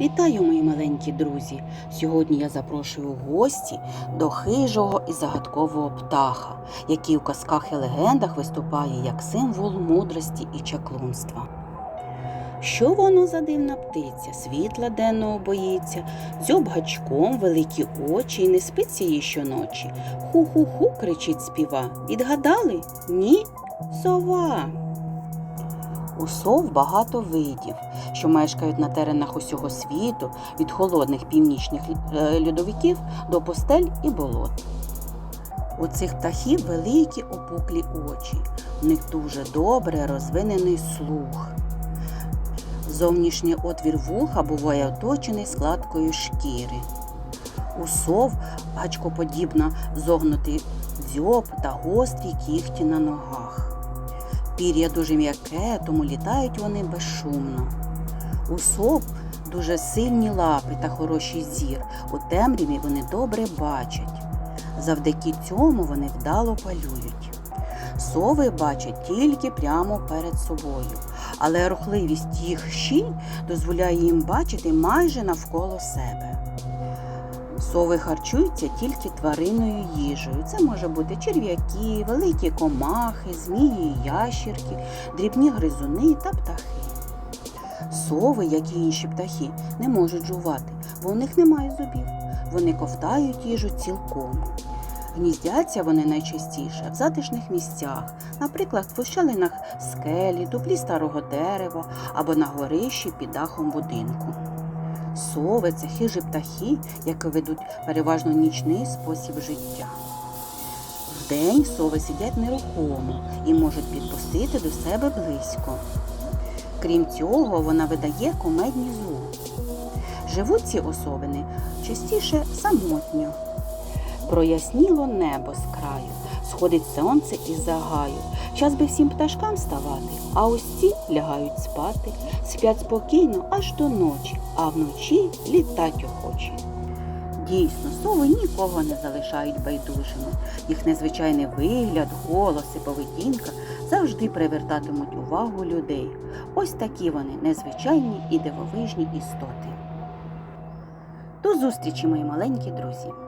Вітаю, мої маленькі друзі! Сьогодні я запрошую гості до хижого і загадкового птаха, який у казках і легендах виступає як символ мудрості і чаклунства. Що воно за дивна птиця? Світла денного боїться, дзьоб гачком, великі очі, і не спиться їй щоночі. Ху-ху-ху, кричить співа. Відгадали? Ні? Сова. У сов багато видів, що мешкають на теренах усього світу, від холодних північних е, льодовиків до постель і болот. У цих птахів великі опуклі очі, у них дуже добре розвинений слух. Зовнішній отвір вуха буває оточений складкою шкіри. У сов гачкоподібно зогнутий дзьоб та гострі кігті на ногах. Пір'я дуже м'яке, тому літають вони безшумно. У сов дуже сильні лапи та хороший зір. У темряві вони добре бачать. Завдяки цьому вони вдало палюють. Сови бачать тільки прямо перед собою, але рухливість їх щіль дозволяє їм бачити майже навколо себе. Сови харчуються тільки тваринною їжею. Це може бути черв'яки, великі комахи, змії, ящірки, дрібні гризуни та птахи. Сови, як і інші птахи, не можуть жувати, бо у них немає зубів. Вони ковтають їжу цілком. Гніздяться вони найчастіше в затишних місцях, наприклад, в ущелинах скелі, дуплі старого дерева або на горищі під дахом будинку. Сови це хижі птахи, які ведуть переважно нічний спосіб життя. Вдень сови сидять нерухомо і можуть підпустити до себе близько. Крім цього, вона видає комедні звуки. Живуть ці особини частіше самотньо. Проясніло небо з краю, сходить сонце із загаю. Час би всім пташкам ставати, а ось ці лягають спати, сплять спокійно аж до ночі, а вночі літать охочі. Дійсно, сови нікого не залишають байдужими. Їх незвичайний вигляд, голос і поведінка завжди привертатимуть увагу людей. Ось такі вони незвичайні і дивовижні істоти. До зустрічі, мої маленькі друзі!